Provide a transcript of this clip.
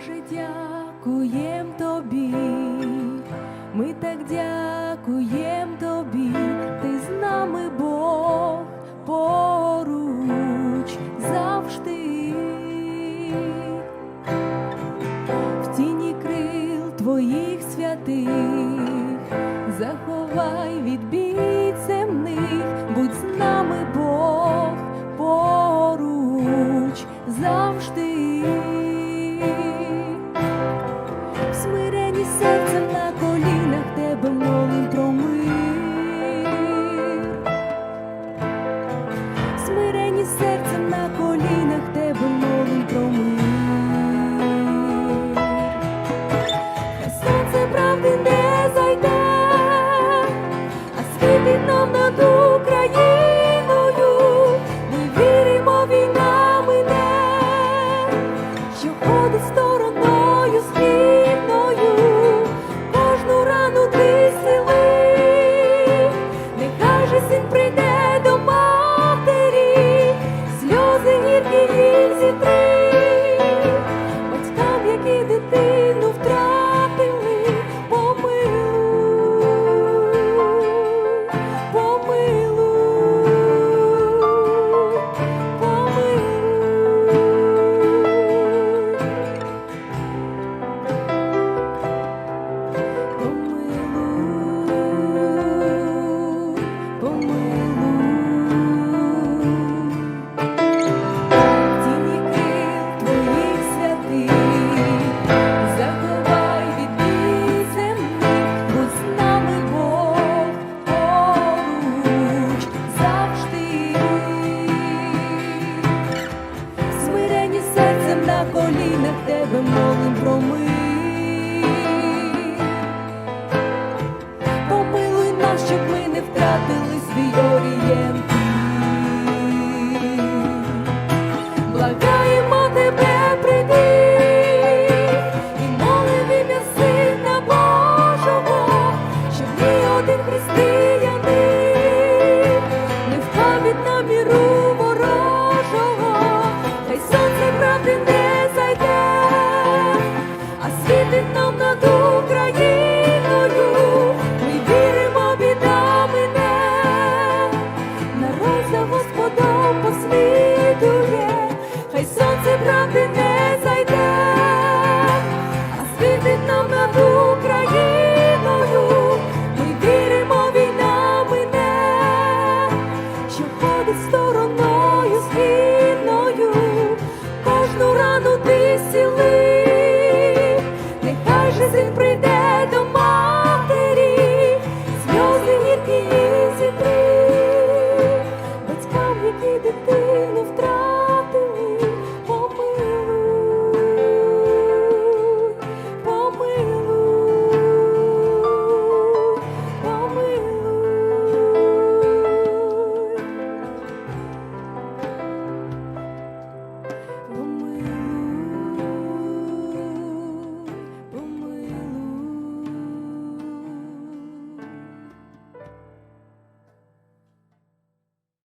Боже, дякуєм тобі, ми так дякуєм тобі, ти з нами Бог поруч завжди. В тіні крил твоїх святих, заховай від бід земних, будь з нами Бог поруч завжди. Мир. В серцем на колінах тебе молим про мир. Правди не зайде, а світить над Україною. Ми віримо, війна колінах тебе молим про мир. Помилуй нас, щоб ми не втратили свій орієнтир. Благаємо тебе, прийди, і молим в Божого, щоб ні один християнин